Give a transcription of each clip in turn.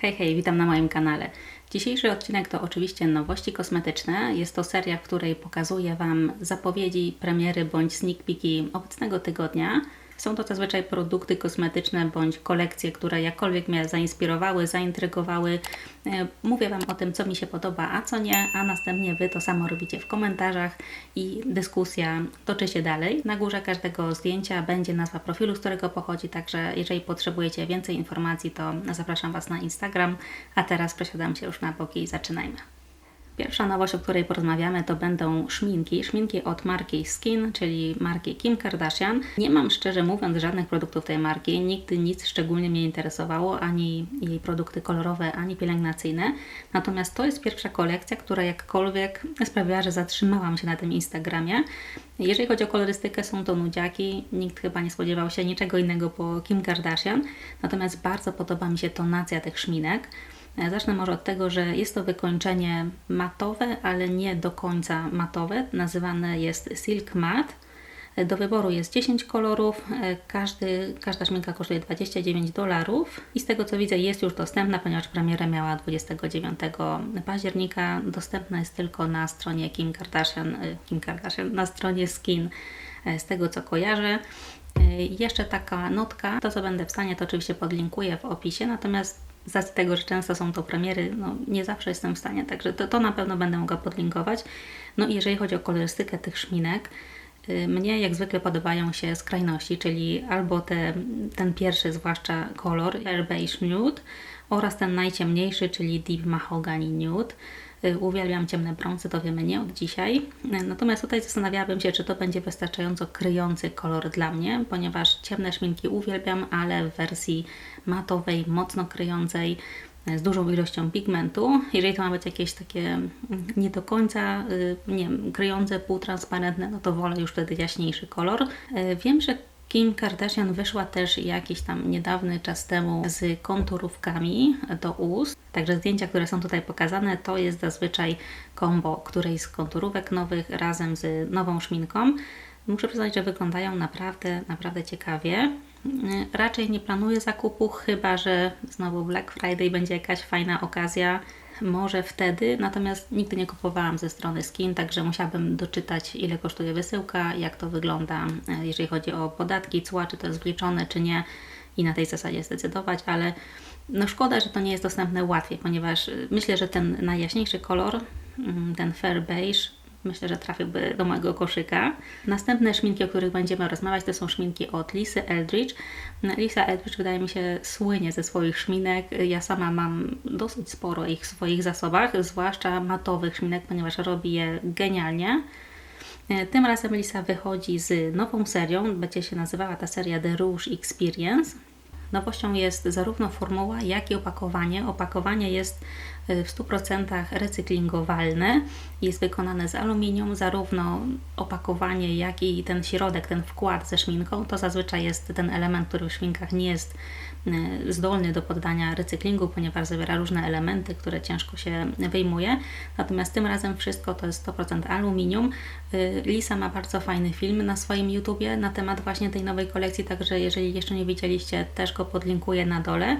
Hej, hej, witam na moim kanale. Dzisiejszy odcinek to oczywiście nowości kosmetyczne. Jest to seria, w której pokazuję Wam zapowiedzi, premiery bądź sneak peeki obecnego tygodnia. Są to zazwyczaj produkty kosmetyczne bądź kolekcje, które jakkolwiek mnie zainspirowały, zaintrygowały. E, Mówię Wam o tym, co mi się podoba, a co nie, a następnie Wy to samo robicie w komentarzach i dyskusja toczy się dalej. Na górze każdego zdjęcia będzie nazwa profilu, z którego pochodzi, także jeżeli potrzebujecie więcej informacji, to zapraszam Was na Instagram, a teraz przesiadam się już na boki i zaczynajmy. Pierwsza nowość, o której porozmawiamy, to będą szminki. Szminki od marki Skin, czyli marki Kim Kardashian. Nie mam szczerze mówiąc żadnych produktów tej marki. Nigdy nic szczególnie mnie interesowało, ani jej produkty kolorowe, ani pielęgnacyjne. Natomiast to jest pierwsza kolekcja, która jakkolwiek sprawiła, że zatrzymałam się na tym Instagramie. Jeżeli chodzi o kolorystykę, są to nudziaki. Nikt chyba nie spodziewał się niczego innego po Kim Kardashian. Natomiast bardzo podoba mi się tonacja tych szminek. Zacznę może od tego, że jest to wykończenie matowe, ale nie do końca matowe. Nazywane jest Silk Matte. Do wyboru jest 10 kolorów, Każdy, każda szminka kosztuje 29 dolarów i z tego co widzę jest już dostępna, ponieważ premierę miała 29 października. Dostępna jest tylko na stronie Kim Kardashian, Kim Kardashian na stronie Skin, z tego co kojarzę. Jeszcze taka notka, to co będę w stanie to oczywiście podlinkuję w opisie, natomiast z racji tego, że często są to premiery, no nie zawsze jestem w stanie, także to, to na pewno będę mogła podlinkować. No i jeżeli chodzi o kolorystykę tych szminek, y, mnie jak zwykle podobają się skrajności, czyli albo te, ten pierwszy zwłaszcza kolor, Air Beige Nude oraz ten najciemniejszy, czyli Deep Mahogany Nude. Y, uwielbiam ciemne brązy, to wiemy nie od dzisiaj. Y, natomiast tutaj zastanawiałabym się, czy to będzie wystarczająco kryjący kolor dla mnie, ponieważ ciemne szminki uwielbiam, ale w wersji matowej, mocno kryjącej, y, z dużą ilością pigmentu. Jeżeli to ma być jakieś takie mm, nie do końca, nie wiem, kryjące, półtransparentne, no to wolę już wtedy jaśniejszy kolor. Wiem, że Kim Kardashian wyszła też jakiś tam niedawny czas temu z konturówkami do ust. Także zdjęcia, które są tutaj pokazane, to jest zazwyczaj kombo którejś z konturówek nowych razem z nową szminką. Muszę przyznać, że wyglądają naprawdę, naprawdę ciekawie. Raczej nie planuję zakupu, chyba że znowu Black Friday będzie jakaś fajna okazja może wtedy, natomiast nigdy nie kupowałam ze strony Skin, także musiałabym doczytać, ile kosztuje wysyłka, jak to wygląda, e, jeżeli chodzi o podatki, cła, czy to jest wliczone, czy nie i na tej zasadzie zdecydować, ale no szkoda, że to nie jest dostępne łatwiej, ponieważ e, myślę, że ten najjaśniejszy kolor, mm, ten fair beige, myślę, że trafiłby do mojego koszyka. Następne szminki, o których będziemy rozmawiać, to są szminki od Lisy Eldridge. Lisa Eldridge wydaje mi się słynie ze swoich szminek. Ja sama mam dosyć sporo ich w swoich zasobach, zwłaszcza matowych szminek, ponieważ robi je genialnie. Tym razem Lisa wychodzi z nową serią, będzie się nazywała ta seria The Rouge Experience. Nowością jest zarówno formuła, jak i opakowanie. Opakowanie jest w 100% recyklingowalne, jest wykonane z aluminium, zarówno opakowanie, jak i ten środek, ten wkład ze szminką. To zazwyczaj jest ten element, który w szminkach nie jest y, zdolny do poddania recyklingu, ponieważ zawiera różne elementy, które ciężko się wyjmuje. Natomiast tym razem wszystko to jest 100% aluminium. Y, Lisa ma bardzo fajny film na swoim YouTubie na temat właśnie tej nowej kolekcji, także jeżeli jeszcze nie widzieliście, też go podlinkuję na dole.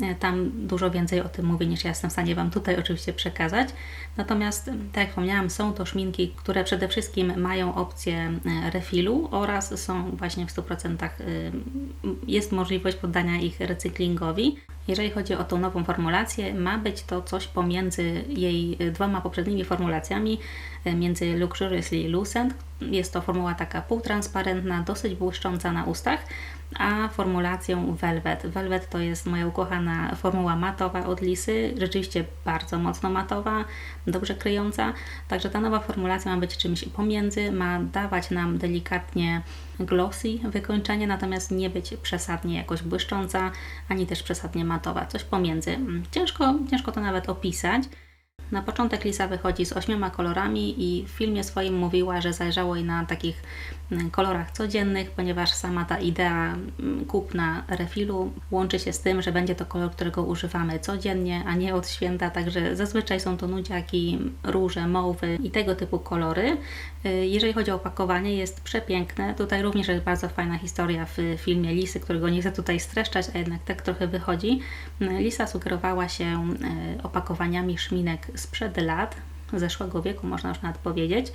E, tam dużo więcej o tym mówię niż ja jestem w stanie Wam tutaj oczywiście przekazać. Natomiast, tak jak wspomniałam, są to szminki, które przede wszystkim mają opcję e, refilu oraz są właśnie w 100% e, jest możliwość poddania ich recyklingowi. Jeżeli chodzi o tą nową formulację, ma być to coś pomiędzy jej dwoma poprzednimi formulacjami, między Luxuriously Lucent, jest to formuła taka półtransparentna, dosyć błyszcząca na ustach, a formulacją Velvet. Velvet to jest moja ukochana formuła matowa od Lisy, rzeczywiście bardzo mocno matowa, dobrze kryjąca, także ta nowa formulacja ma być czymś pomiędzy, ma dawać nam delikatnie glossy wykończenie, natomiast nie być przesadnie jakoś błyszcząca, ani też przesadnie matowa, coś pomiędzy. Ciężko, ciężko to nawet opisać. Na początek Lisa wychodzi z ośmioma kolorami i w filmie swoim mówiła, że zależało jej na takich mm, kolorach codziennych, ponieważ sama ta idea mm, kupna refilu łączy się z tym, że będzie to kolor, którego używamy codziennie, a nie od święta, także zazwyczaj są to nudziaki, róże, mauwy i tego typu kolory. Y, jeżeli chodzi o opakowanie, jest przepiękne. Tutaj również jest bardzo fajna historia w filmie Lisy, którego nie chcę tutaj streszczać, a jednak tak trochę wychodzi. Y, Lisa sugerowała się y, opakowaniami szminek sprzed lat, zeszłego wieku, można już nawet powiedzieć,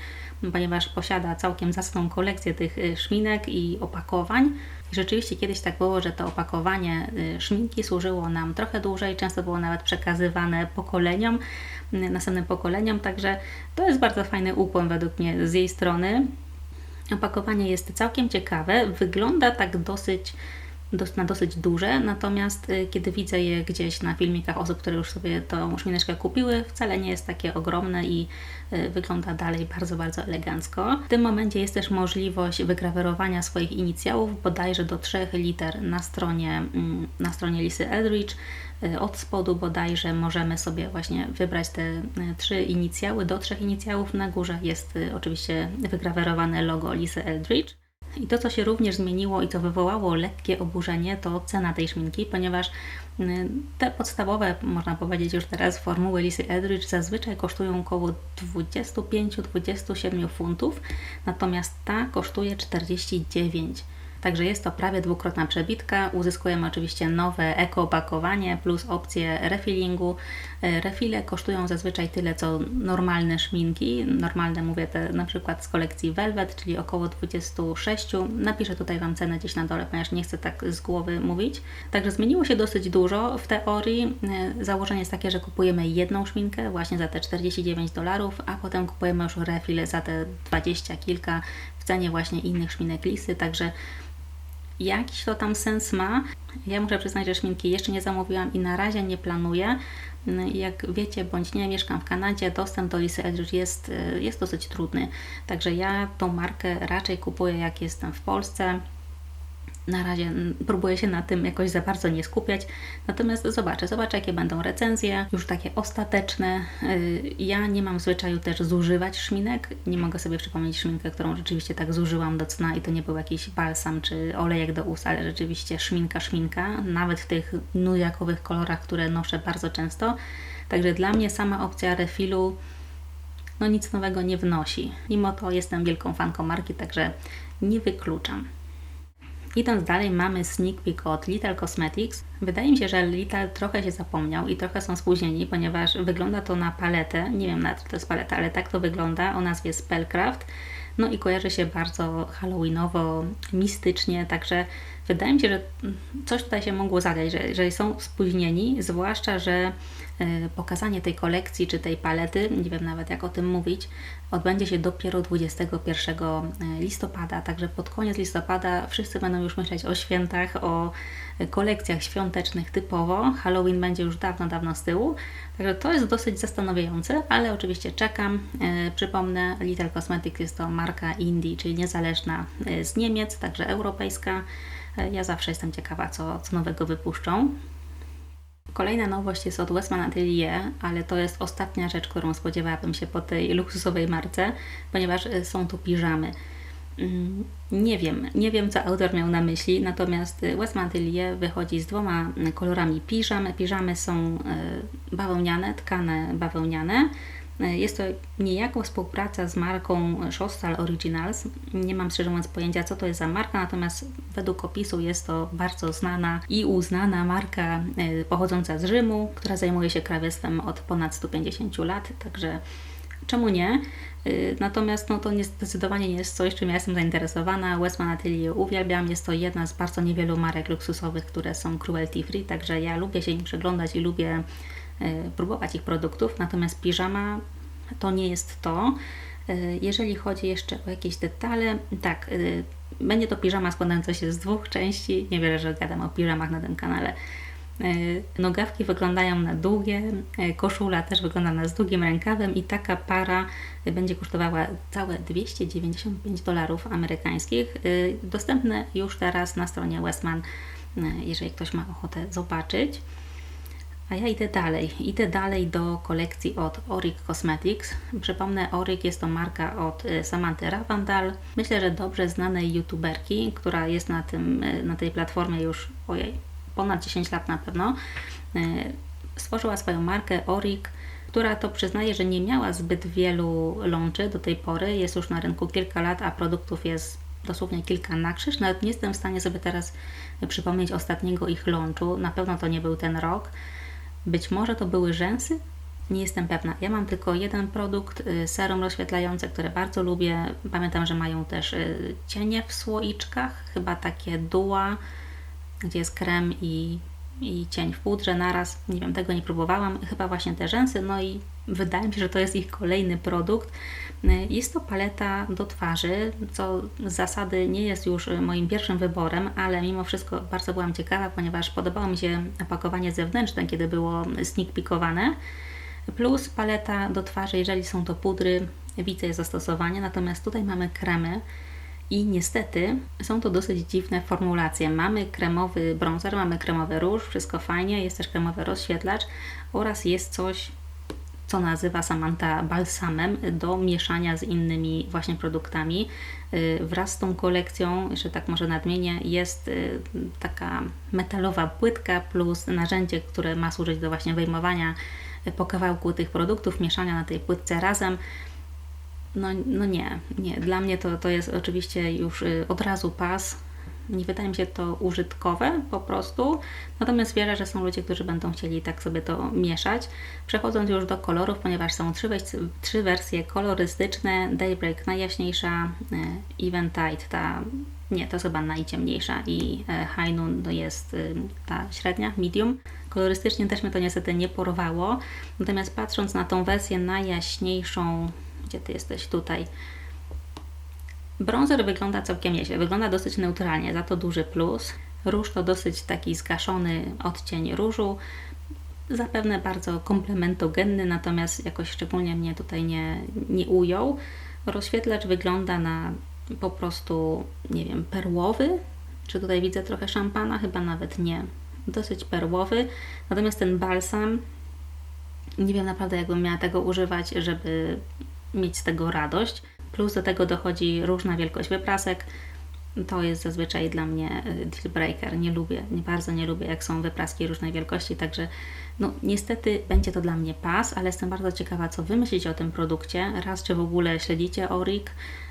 ponieważ posiada całkiem zacną kolekcję tych szminek i opakowań. I rzeczywiście kiedyś tak było, że to opakowanie szminki służyło nam trochę dłużej, często było nawet przekazywane pokoleniom, następnym pokoleniom, także to jest bardzo fajny ukłon według mnie z jej strony. Opakowanie jest całkiem ciekawe, wygląda tak dosyć na dosyć duże, natomiast y, kiedy widzę je gdzieś na filmikach osób, które już sobie tą szmineczkę kupiły, wcale nie jest takie ogromne i y, wygląda dalej bardzo, bardzo elegancko. W tym momencie jest też możliwość wygrawerowania swoich inicjałów bodajże do 3 liter na stronie, mm, na stronie Lisy Eldridge. Y, od spodu bodajże możemy sobie właśnie wybrać te trzy inicjały, do trzech inicjałów. Na górze jest oczywiście wygrawerowane logo Lisy Eldridge. I to, co się również zmieniło i co wywołało lekkie oburzenie, to cena tej szminki, ponieważ y, te podstawowe, można powiedzieć już teraz, formuły Lisy Eldridge zazwyczaj kosztują około 25-27 funtów, natomiast ta kosztuje 49 Także jest to prawie dwukrotna przebitka. Uzyskujemy oczywiście nowe eko-opakowanie plus opcję refillingu. E, refile kosztują zazwyczaj tyle co normalne szminki. Normalne mówię te na przykład z kolekcji Velvet, czyli około 26. Napiszę tutaj Wam cenę gdzieś na dole, ponieważ nie chcę tak z głowy mówić. Także zmieniło się dosyć dużo w teorii. E, założenie jest takie, że kupujemy jedną szminkę właśnie za te 49 dolarów, a potem kupujemy już refile za te 20 kilka w cenie właśnie innych szminek lisy, także jakiś to tam sens ma. Ja muszę przyznać, że szminki jeszcze nie zamówiłam i na razie nie planuję. Jak wiecie bądź nie, mieszkam w Kanadzie, dostęp do Lisy Eldridge jest, jest dosyć trudny. Także ja tą markę raczej kupuję jak jestem w Polsce na razie próbuję się na tym jakoś za bardzo nie skupiać, natomiast zobaczę, zobaczę jakie będą recenzje, już takie ostateczne. Y, ja nie mam zwyczaju też zużywać szminek, nie mogę sobie przypomnieć szminkę, którą rzeczywiście tak zużyłam do cna i to nie był jakiś balsam czy olejek do ust, ale rzeczywiście szminka, szminka, nawet w tych nujakowych kolorach, które noszę bardzo często. Także dla mnie sama opcja refilu no nic nowego nie wnosi. Mimo to jestem wielką fanką marki, także nie wykluczam. Idąc dalej, mamy sneak peek od Little Cosmetics. Wydaje mi się, że Little trochę się zapomniał i trochę są spóźnieni, ponieważ wygląda to na paletę. Nie wiem nawet, czy to jest paleta, ale tak to wygląda o nazwie Spellcraft. No i kojarzy się bardzo halloweenowo, mistycznie, także wydaje mi się, że coś tutaj się mogło zadać, że, że są spóźnieni, zwłaszcza, że e, pokazanie tej kolekcji czy tej palety, nie wiem nawet jak o tym mówić, odbędzie się dopiero 21 e, listopada, także pod koniec listopada wszyscy będą już myśleć o świętach, o kolekcjach świątecznych typowo. Halloween będzie już dawno, dawno z tyłu, także to jest dosyć zastanawiające, ale oczywiście czekam. E, przypomnę, Little Cosmetics jest to marka indie, czyli niezależna z Niemiec, także europejska. Ja zawsze jestem ciekawa, co, co nowego wypuszczą. Kolejna nowość jest od Westman Atelier, ale to jest ostatnia rzecz, którą spodziewałabym się po tej luksusowej marce, ponieważ e, są tu piżamy. Mm, nie wiem, nie wiem co autor miał na myśli, natomiast Westman Atelier wychodzi z dwoma kolorami piżam. Piżamy są e, bawełniane, tkane bawełniane, jest to niejako współpraca z marką Shostal Originals. Nie mam szczerze mówiąc pojęcia, co to jest za marka, natomiast według opisu jest to bardzo znana i uznana marka e, pochodząca z Rzymu, która zajmuje się krawiectwem od ponad 150 lat, także czemu nie? E, natomiast no, to nie, zdecydowanie nie jest coś, czym ja jestem zainteresowana. Westman Atelier uwielbiam. Jest to jedna z bardzo niewielu marek luksusowych, które są cruelty free, także ja lubię się im przyglądać i lubię E, próbować ich produktów, natomiast piżama to nie jest to. E, jeżeli chodzi jeszcze o jakieś detale, tak, e, będzie to piżama składająca się z dwóch części. Niewiele, że gadam o piżamach na tym kanale. Nogawki wyglądają na długie, koszula też wygląda na z długim rękawem i taka para będzie kosztowała całe 295 dolarów amerykańskich. Dostępne już teraz na stronie Westman, jeżeli ktoś ma ochotę zobaczyć. A ja idę dalej. Idę dalej do kolekcji od Oric Cosmetics. Przypomnę, Oric jest to marka od y, Samanty Ravandal. Myślę, że dobrze znanej youtuberki, która jest na, tym, y, na tej platformie już ojej, ponad 10 lat na pewno. Y, Stworzyła swoją markę Oric, która to przyznaje, że nie miała zbyt wielu łączy do tej pory. Jest już na rynku kilka lat, a produktów jest dosłownie kilka na krzyż. Nawet nie jestem w stanie sobie teraz przypomnieć ostatniego ich launchu. Na pewno to nie był ten rok. Być może to były rzęsy? Nie jestem pewna. Ja mam tylko jeden produkt, y, serum rozświetlające, które bardzo lubię. Pamiętam, że mają też y, cienie w słoiczkach, chyba takie dua, gdzie jest krem i, i cień w pudrze naraz. Nie wiem, tego nie próbowałam. Chyba właśnie te rzęsy. No i wydaje mi się, że to jest ich kolejny produkt. Jest to paleta do twarzy, co z zasady nie jest już moim pierwszym wyborem, ale mimo wszystko bardzo byłam ciekawa, ponieważ podobało mi się opakowanie zewnętrzne, kiedy było sneak peekowane. Plus paleta do twarzy, jeżeli są to pudry, widzę je zastosowanie, natomiast tutaj mamy kremy i niestety są to dosyć dziwne formulacje. Mamy kremowy bronzer, mamy kremowy róż, wszystko fajnie, jest też kremowy rozświetlacz oraz jest coś, co nazywa Samantha balsamem do mieszania z innymi właśnie produktami. Y, Wraz z tą kolekcją, jeszcze tak może nadmienię, jest y, taka metalowa płytka plus narzędzie, które ma służyć do właśnie wyjmowania y, po kawałku tych produktów, mieszania na tej płytce razem. No, no nie, nie. Dla mnie to, to jest oczywiście już y, od razu pas. Nie wydaje mi się to użytkowe po prostu. Natomiast wierzę, że są ludzie, którzy będą chcieli tak sobie to mieszać. Przechodząc już do kolorów, ponieważ są trzy, trzy wersje kolorystyczne. Daybreak najjaśniejsza, y, Eventide ta nie, to jest chyba najciemniejsza i e, High Noon to jest y, ta średnia, medium. Kolorystycznie też mnie to niestety nie porwało. Natomiast patrząc na tą wersję najjaśniejszą, gdzie Ty jesteś tutaj, Bronzer wygląda całkiem nieźle, wygląda dosyć neutralnie, za to duży plus. Róż to dosyć taki zgaszony odcień różu, zapewne bardzo komplementogenny, natomiast jakoś szczególnie mnie tutaj nie, nie ujął. Rozświetlacz wygląda na po prostu, nie wiem, perłowy. Czy tutaj widzę trochę szampana? Chyba nawet nie. Dosyć perłowy. Natomiast ten balsam, nie wiem naprawdę, jakbym miała tego używać, żeby mieć z tego radość. Plus do tego dochodzi różna wielkość wyprasek. To jest zazwyczaj dla mnie y, deal breaker. Nie lubię, nie bardzo nie lubię, jak są wypraski różnej wielkości, także no niestety będzie to dla mnie pas, ale jestem bardzo ciekawa, co Wy myślicie o tym produkcie. Raz, czy w ogóle śledzicie Oric,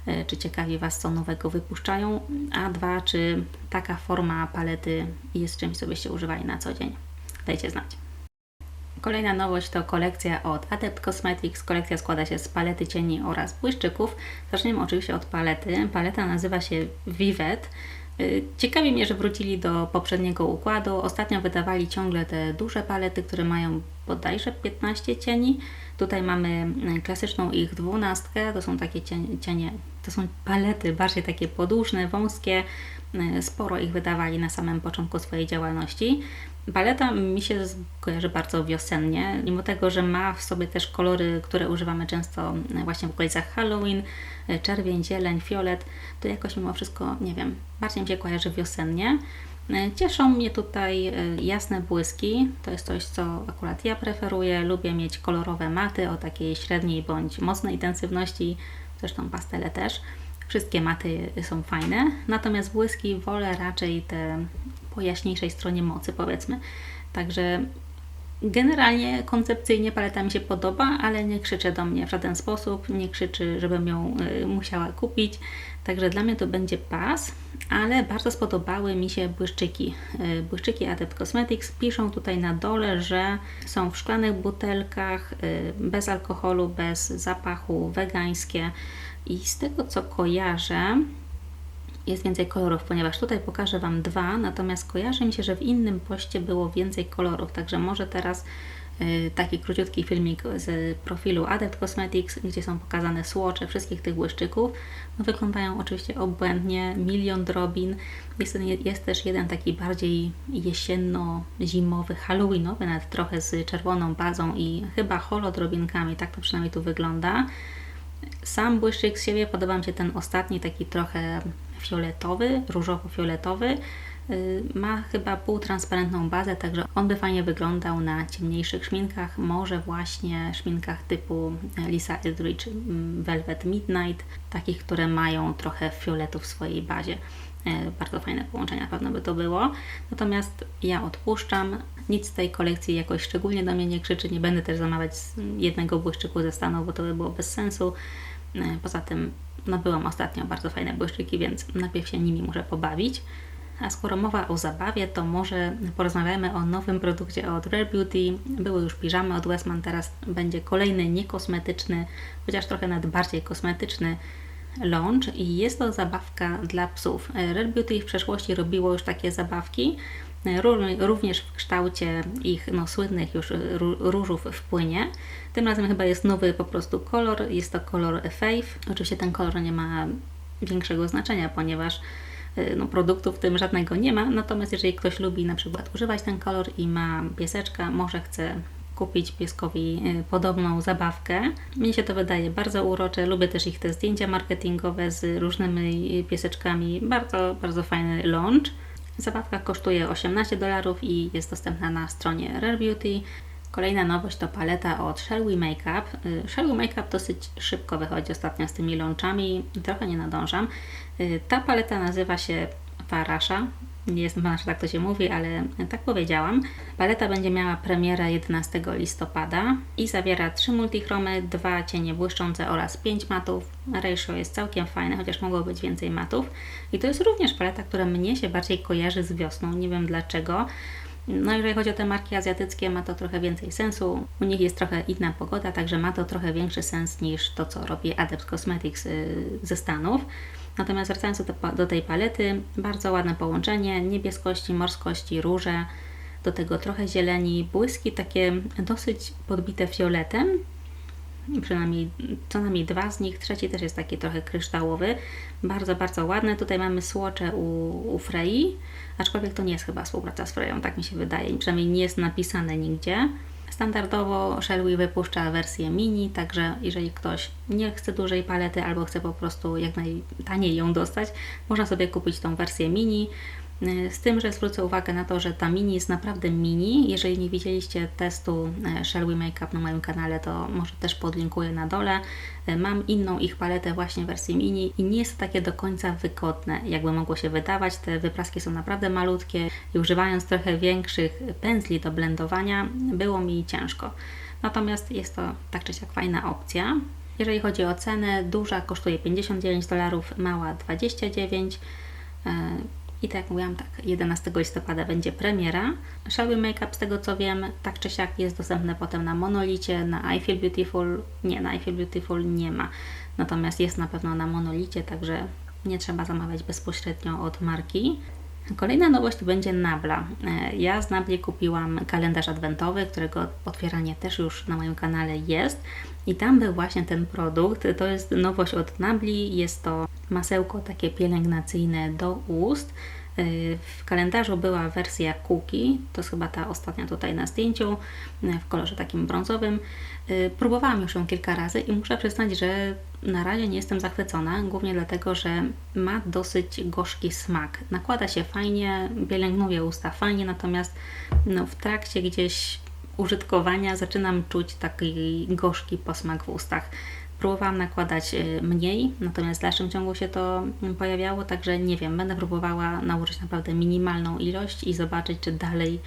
y, czy ciekawi Was, co nowego wypuszczają, a dwa, czy taka forma palety jest czymś, co byście używali na co dzień. Dajcie znać. Kolejna nowość to kolekcja od Adept Cosmetics. Kolekcja składa się z palety cieni oraz błyszczyków. Zaczniemy oczywiście od palety. Paleta nazywa się Vivet. Y, Ciekawi mnie, że wrócili do poprzedniego układu. Ostatnio wydawali ciągle te duże palety, które mają bodajże 15 cieni. Tutaj mamy y, klasyczną ich dwunastkę. To są takie cienie, cienie to są palety bardziej takie podłużne, wąskie. Y, Sporo ich wydawali na samym początku swojej działalności. Paleta mi się kojarzy bardzo wiosennie, mimo tego, że ma w sobie też kolory, które używamy często e, właśnie w okolicach Halloween, e, czerwień, zieleń, fiolet, to jakoś mimo wszystko, nie wiem, bardziej mi się kojarzy wiosennie. E, Cieszą mnie tutaj jasne błyski, to jest coś, co akurat ja preferuję, lubię mieć kolorowe maty o takiej średniej bądź mocnej intensywności, zresztą pastele też. Wszystkie maty są fajne, natomiast błyski wolę raczej te po jaśniejszej stronie mocy, powiedzmy. Także generalnie koncepcyjnie paleta mi się podoba, ale nie krzyczy do mnie w żaden sposób, nie krzyczy, żebym ją y, musiała kupić. Także dla mnie to będzie pas, ale bardzo spodobały mi się błyszczyki. Y, Błyszczyki Adept Cosmetics piszą tutaj na dole, że są w szklanych butelkach, y, bez alkoholu, bez zapachu, wegańskie. I z tego co kojarzę, jest więcej kolorów, ponieważ tutaj pokażę Wam dwa, natomiast kojarzy mi się, że w innym poście było więcej kolorów, także może teraz y, taki króciutki filmik z profilu Adept Cosmetics, gdzie są pokazane słocze wszystkich tych błyszczyków. No, wyglądają oczywiście obłędnie, milion drobin. Jest, jest też jeden taki bardziej jesienno-zimowy, halloweenowy, nawet trochę z czerwoną bazą i chyba holodrobinkami, tak to przynajmniej tu wygląda. Sam błyszczyk z siebie podoba mi się ten ostatni, taki trochę fioletowy, różowo-fioletowy. Y, Ma chyba półtransparentną bazę, także on by fajnie wyglądał na ciemniejszych szminkach, może właśnie szminkach typu Lisa Eldridge mm, Velvet Midnight, takich, które mają trochę fioletu w swojej bazie. E, Bardzo fajne połączenie pewno by to było. Natomiast ja odpuszczam. Nic z tej kolekcji jakoś szczególnie do mnie nie krzyczy. Nie będę też zamawiać jednego błyszczyku ze Stanów, bo to by było bez sensu. E, Poza tym nabyłam ostatnio bardzo fajne błyszczyki, więc najpierw się nimi muszę pobawić. A skoro mowa o zabawie, to może porozmawiamy o nowym produkcie od Rare Beauty. Były już piżamy od Westman, teraz będzie kolejny niekosmetyczny, chociaż trochę nawet bardziej kosmetyczny launch i jest to zabawka dla psów. Rare Beauty w przeszłości robiło już takie zabawki, ró- również w kształcie ich no, słynnych już ró- różów w płynie. Tym razem chyba jest nowy po prostu kolor, jest to kolor Faith. Oczywiście ten kolor nie ma większego znaczenia, ponieważ no, produktu w tym żadnego nie ma, natomiast jeżeli ktoś lubi na przykład używać ten kolor i ma pieseczka, może chce kupić pieskowi y, podobną zabawkę. Mnie się to wydaje bardzo urocze, lubię też ich te zdjęcia marketingowe z różnymi y, pieseczkami, bardzo, bardzo fajny launch. Zabawka kosztuje 18 dolarów i jest dostępna na stronie Rare Beauty. Kolejna nowość to paleta od We Makeup. Y, We Makeup dosyć szybko wychodzi ostatnio z tymi launchami, trochę nie nadążam. Ta paleta nazywa się Farasha. Nie jestem pewna, tak to się mówi, ale tak powiedziałam. Paleta będzie miała premierę 11 listopada i zawiera trzy multichromy, dwa cienie błyszczące oraz pięć matów. Ratio jest całkiem fajne, chociaż mogło być więcej matów. I to jest również paleta, która mnie się bardziej kojarzy z wiosną. Nie wiem dlaczego. No jeżeli chodzi o te marki azjatyckie, ma to trochę więcej sensu. U nich jest trochę inna pogoda, także ma to trochę większy sens niż to, co robi Adept Cosmetics y, ze Stanów. Natomiast wracając do, do tej palety, bardzo ładne połączenie niebieskości, morskości, róże, do tego trochę zieleni, błyski takie dosyć podbite fioletem, przynajmniej co najmniej dwa z nich, trzeci też jest taki trochę kryształowy, bardzo, bardzo ładne. Tutaj mamy słocze u, u Frei, aczkolwiek to nie jest chyba współpraca z Freją, tak mi się wydaje, przynajmniej nie jest napisane nigdzie. Standardowo Shelby wypuszcza wersję mini, także jeżeli ktoś nie chce dużej palety albo chce po prostu jak najtaniej ją dostać, można sobie kupić tą wersję mini. Y, Z tym, że zwrócę uwagę na to, że ta mini jest naprawdę mini. Jeżeli nie widzieliście testu e, Shelby Makeup na moim kanale, to może też podlinkuję na dole. E, Mam inną ich paletę właśnie w wersji mini i nie jest to takie do końca wygodne, jakby mogło się wydawać. Te wypraski są naprawdę malutkie i używając trochę większych pędzli do blendowania, było mi ciężko. Natomiast jest to tak czy siak fajna opcja. Jeżeli chodzi o cenę, duża kosztuje 59 dolarów, mała 29. I tak jak mówiłam, tak, 11 listopada będzie premiera. Shelby Makeup, z tego co wiem, tak czy siak jest dostępne potem na Monolicie, na I Feel Beautiful. Nie, na I Feel Beautiful nie ma. Natomiast jest na pewno na Monolicie, także nie trzeba zamawiać bezpośrednio od marki. Kolejna nowość to będzie Nabla. E, Ja z Nabli kupiłam kalendarz adwentowy, którego otwieranie też już na moim kanale jest. I tam był właśnie ten produkt. To jest nowość od Nabli. Jest to masełko takie pielęgnacyjne do ust. E, W kalendarzu była wersja cookie, to jest chyba ta ostatnia tutaj na zdjęciu, e, w kolorze takim brązowym. E, Próbowałam już ją kilka razy i muszę przyznać, że na razie nie jestem zachwycona, głównie dlatego, że ma dosyć gorzki smak. Nakłada się fajnie, pielęgnuje usta fajnie, natomiast no, w trakcie gdzieś użytkowania zaczynam czuć taki gorzki posmak w ustach. Próbowałam nakładać y, mniej, natomiast w dalszym ciągu się to mm, pojawiało, także nie wiem, będę próbowała nałożyć naprawdę minimalną ilość i zobaczyć, czy dalej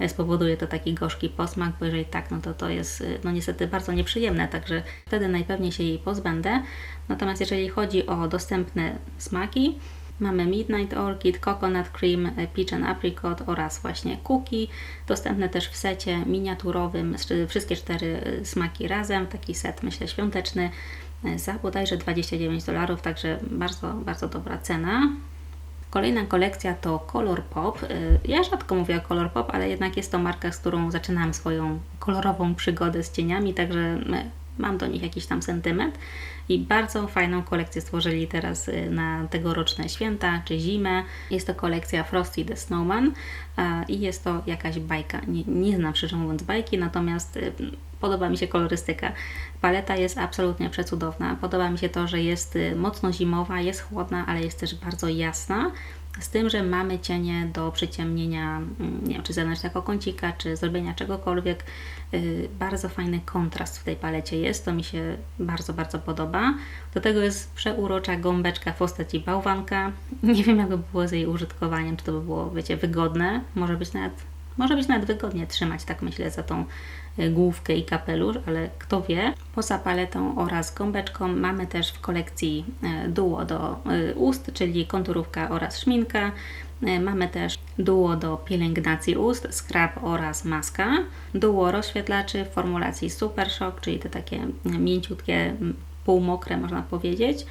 e, spowoduje to taki gorzki posmak, bo jeżeli tak, no to to jest y, no niestety bardzo nieprzyjemne, także wtedy najpewniej się jej pozbędę. Natomiast jeżeli chodzi o dostępne smaki, Mamy Midnight Orchid, Coconut Cream, e, Peach and Apricot oraz właśnie Cookie. Dostępne też w secie miniaturowym, wszystkie cztery e, smaki razem. Taki set, myślę, świąteczny e, za bodajże 29 dolarów, także bardzo, bardzo dobra cena. Kolejna kolekcja to Color Pop. Ja rzadko mówię o Color Pop, ale jednak jest to marka, z którą zaczynałam swoją kolorową przygodę z cieniami, także mam do nich jakiś tam sentyment. I bardzo fajną kolekcję stworzyli teraz y, na tegoroczne święta czy zimę. Jest to kolekcja Frosty the Snowman i jest to jakaś bajka. Nie, nie znam szczerze mówiąc bajki, natomiast y, podoba mi się kolorystyka. Paleta jest absolutnie przecudowna. Podoba mi się to, że jest y, mocno zimowa, jest chłodna, ale jest też bardzo jasna. Z tym, że mamy cienie do przyciemnienia, mm, nie wiem, czy zewnętrznego kącika, czy zrobienia czegokolwiek. Y, bardzo fajny kontrast w tej palecie jest, to mi się bardzo, bardzo podoba. Do tego jest przeurocza gąbeczka w postaci bałwanka. Nie wiem, jakby było z jej użytkowaniem, czy to by było, wiecie, wygodne. Może być nawet, może być nawet wygodnie trzymać, tak myślę, za tą główkę i kapelusz, ale kto wie. Poza paletą oraz gąbeczką mamy też w kolekcji y, duo do ust, czyli konturówka oraz szminka. Mamy też duo do pielęgnacji ust, scrub oraz maska. Duo rozświetlaczy w formulacji Super Shock, czyli te takie mięciutkie, półmokre można powiedzieć.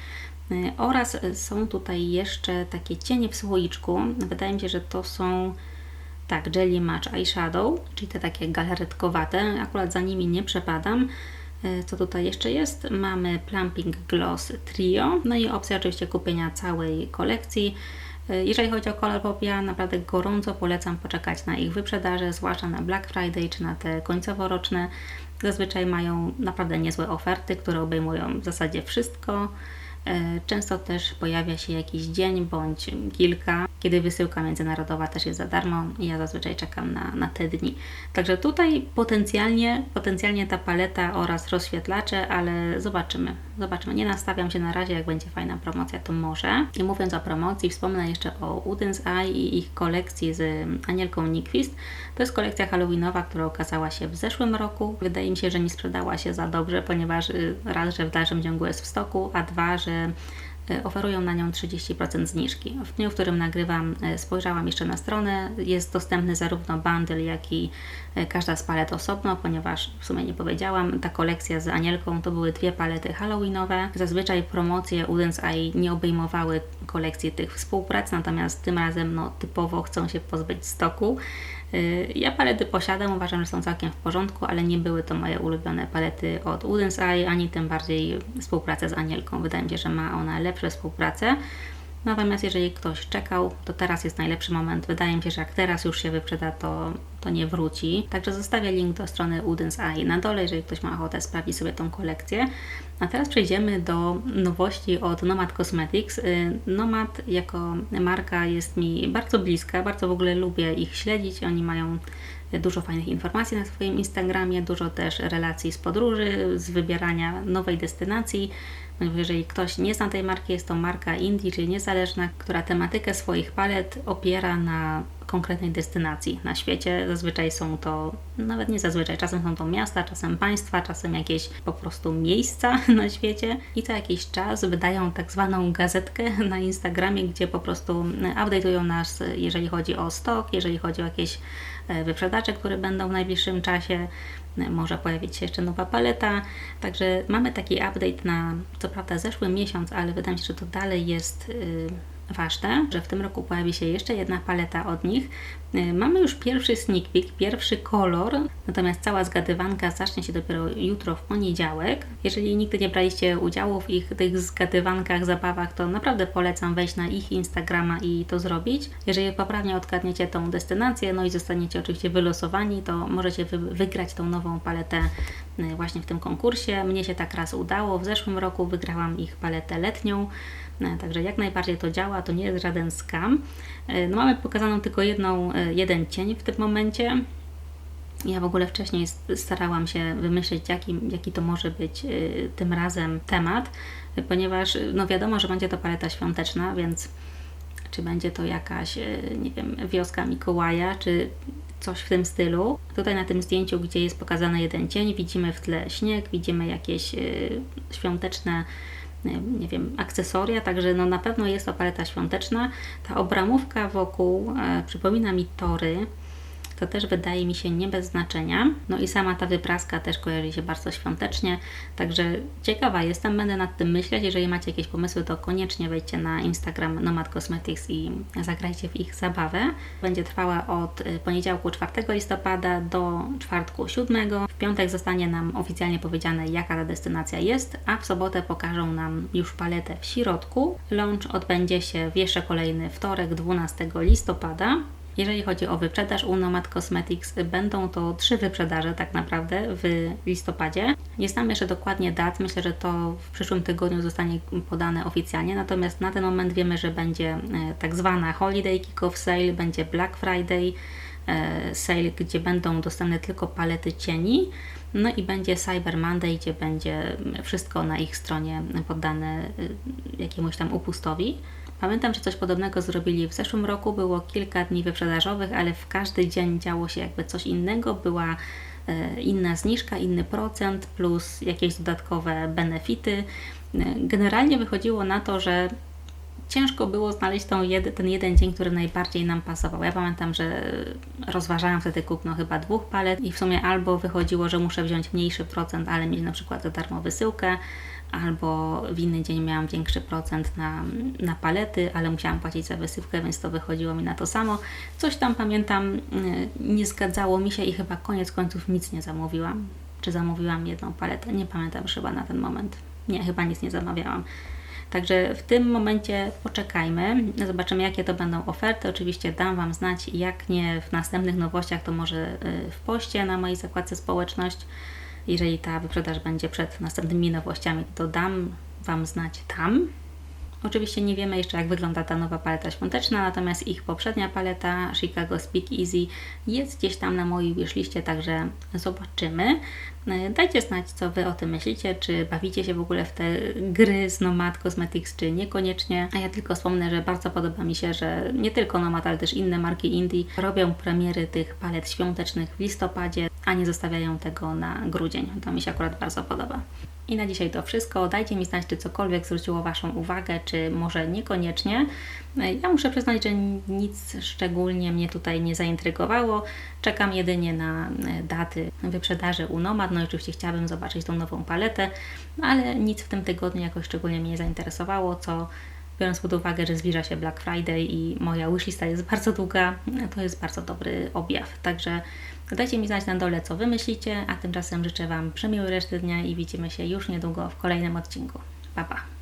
Oraz są tutaj jeszcze takie cienie w słoiczku. Wydaje mi się, że to są tak, Jelly Match Eyeshadow, czyli te takie galaretkowate. Akurat za nimi nie przepadam. Co tutaj jeszcze jest? Mamy Plumping Gloss Trio, no i opcja oczywiście kupienia całej kolekcji. Jeżeli chodzi o kolor popia, naprawdę gorąco polecam poczekać na ich wyprzedaże, zwłaszcza na Black Friday czy na te końcowo-roczne. Zazwyczaj mają naprawdę niezłe oferty, które obejmują w zasadzie wszystko. E, często też pojawia się jakiś dzień bądź kilka, kiedy wysyłka międzynarodowa też jest za darmo ja zazwyczaj czekam na, na te dni. Także tutaj potencjalnie, potencjalnie ta paleta oraz rozświetlacze, ale zobaczymy. Zobaczymy. Nie nastawiam się na razie, jak będzie fajna promocja, to może. I mówiąc o promocji, wspomnę jeszcze o Udens Eye i ich kolekcji z Anielką Nyquist. To jest kolekcja halloweenowa, która okazała się w zeszłym roku. Wydaje mi się, że nie sprzedała się za dobrze, ponieważ y, raz, że w dalszym ciągu jest w stoku, a dwa, że że oferują na nią 30% zniżki. W dniu, w którym nagrywam, e, spojrzałam jeszcze na stronę. Jest dostępny zarówno bundle, jak i e, każda z palet osobno, ponieważ w sumie nie powiedziałam, ta kolekcja z Anielką to były dwie palety halloweenowe. Zazwyczaj promocje Udens Eye nie obejmowały kolekcji tych współprac, natomiast tym razem no, typowo chcą się pozbyć stoku. Ja palety posiadam, uważam, że są całkiem w porządku, ale nie były to moje ulubione palety od Udens Eye, ani tym bardziej współpracę z Anielką. Wydaje mi się, że ma ona lepsze współpracę. Natomiast jeżeli ktoś czekał, to teraz jest najlepszy moment. Wydaje mi się, że jak teraz już się wyprzeda, to, to nie wróci. Także zostawię link do strony Udens Eye na dole, jeżeli ktoś ma ochotę sprawdzić sobie tą kolekcję. A teraz przejdziemy do nowości od Nomad Cosmetics. Y, Nomad jako marka jest mi bardzo bliska, bardzo w ogóle lubię ich śledzić. Oni mają dużo fajnych informacji na swoim Instagramie, dużo też relacji z podróży, z wybierania nowej destynacji. Jeżeli ktoś nie zna tej marki, jest to marka indie, czyli niezależna, która tematykę swoich palet opiera na konkretnej destynacji na świecie. Zazwyczaj są to, nawet nie zazwyczaj, czasem są to miasta, czasem państwa, czasem jakieś po prostu miejsca na świecie i co jakiś czas wydają tak zwaną gazetkę na Instagramie, gdzie po prostu updateują nas, jeżeli chodzi o stok, jeżeli chodzi o jakieś wyprzedacze, które będą w najbliższym czasie. Może pojawić się jeszcze nowa paleta. Także mamy taki update na co prawda zeszły miesiąc, ale wydaje mi się, że to dalej jest. Ważne, że w tym roku pojawi się jeszcze jedna paleta od nich. Y, mamy już pierwszy sneak peek, pierwszy kolor, natomiast cała zgadywanka zacznie się dopiero jutro w poniedziałek. Jeżeli nigdy nie braliście udziału w ich tych zgadywankach, zabawach, to naprawdę polecam wejść na ich Instagrama i to zrobić. Jeżeli poprawnie odgadniecie tą destynację, no i zostaniecie oczywiście wylosowani, to możecie wy wygrać tą nową paletę y, właśnie w tym konkursie. Mnie się tak raz udało. W zeszłym roku wygrałam ich paletę letnią. E, także jak najbardziej to działa, to nie jest żaden skam. E, no mamy pokazaną tylko jedną, e, jeden cień w tym momencie. Ja w ogóle wcześniej starałam się wymyślić, jaki, jaki to może być tym razem temat, ponieważ no wiadomo, że będzie to paleta świąteczna, więc czy będzie to jakaś, nie wiem, wioska Mikołaja, czy coś w tym stylu. Tutaj na tym zdjęciu, gdzie jest pokazany jeden cień, widzimy w tle śnieg, widzimy jakieś świąteczne nie wiem, akcesoria, także no na pewno jest to paleta świąteczna. Ta obramówka wokół e, przypomina mi tory, to też wydaje mi się nie bez znaczenia. No i sama ta wypraska też kojarzy się bardzo świątecznie, także ciekawa jestem, będę nad tym myśleć. Jeżeli macie jakieś pomysły, to koniecznie wejdźcie na Instagram Nomad Cosmetics i zagrajcie w ich zabawę. Będzie trwała od y, poniedziałku 4 listopada do czwartku 7. W piątek zostanie nam oficjalnie powiedziane, jaka ta destynacja jest, a w sobotę pokażą nam już paletę w środku. Launch odbędzie się w jeszcze kolejny wtorek, 12 listopada. Jeżeli chodzi o wyprzedaż u Nomad Cosmetics, będą to trzy wyprzedaże tak naprawdę w listopadzie. Nie znam jeszcze dokładnie dat, myślę, że to w przyszłym tygodniu zostanie podane oficjalnie, natomiast na ten moment wiemy, że będzie e, tak zwana Holiday Kick-Off Sale, będzie Black Friday e, Sale, gdzie będą dostępne tylko palety cieni, no i będzie Cyber Monday, gdzie będzie wszystko na ich stronie poddane y, jakiemuś tam upustowi. Pamiętam, że coś podobnego zrobili w zeszłym roku. Było kilka dni wyprzedażowych, ale w każdy dzień działo się jakby coś innego. Była e, inna zniżka, inny procent, plus jakieś dodatkowe benefity. E, Generalnie wychodziło na to, że ciężko było znaleźć tą ten jeden dzień, który najbardziej nam pasował. Ja pamiętam, że rozważałam wtedy kupno chyba dwóch palet i w sumie albo wychodziło, że muszę wziąć mniejszy procent, ale mieć na przykład za darmo wysyłkę, albo w inny dzień miałam większy procent na, na palety, ale musiałam płacić za wysyłkę, więc to wychodziło mi na to samo. Coś tam pamiętam, y, nie zgadzało mi się i chyba koniec końców nic nie zamówiłam. Czy zamówiłam jedną paletę? Nie pamiętam chyba na ten moment. Nie, chyba nic nie zamawiałam. Także w tym momencie poczekajmy, zobaczymy jakie to będą oferty. Oczywiście dam Wam znać, jak nie w następnych nowościach, to może y, w poście na mojej zakładce społeczność. Jeżeli ta wyprzedaż będzie przed następnymi nowościami, to dam Wam znać tam. Oczywiście nie wiemy jeszcze, jak wygląda ta nowa paleta świąteczna, natomiast ich poprzednia paleta Chicago Speak Easy jest gdzieś tam na mojej wishliście, także zobaczymy. E, Dajcie znać, co Wy o tym myślicie, czy bawicie się w ogóle w te gry z Nomad Cosmetics, czy niekoniecznie. A ja tylko wspomnę, że bardzo podoba mi się, że nie tylko Nomad, ale też inne marki indie robią premiery tych palet świątecznych w listopadzie, a nie zostawiają tego na grudzień. To mi się akurat bardzo podoba. I na dzisiaj to wszystko. Dajcie mi znać, czy cokolwiek zwróciło Waszą uwagę, czy może niekoniecznie. Ja muszę przyznać, że nic szczególnie mnie tutaj nie zaintrygowało. Czekam jedynie na e, daty wyprzedaży u Nomad. No oczywiście chciałabym zobaczyć tą nową paletę, ale nic w tym tygodniu jakoś szczególnie mnie nie zainteresowało, co biorąc pod uwagę, że zbliża się Black Friday i moja wishlista jest bardzo długa, to jest bardzo dobry objaw. Także dajcie mi znać na dole, co Wy myślicie, a tymczasem życzę Wam przemiłej reszty dnia i widzimy się już niedługo w kolejnym odcinku. Pa, pa!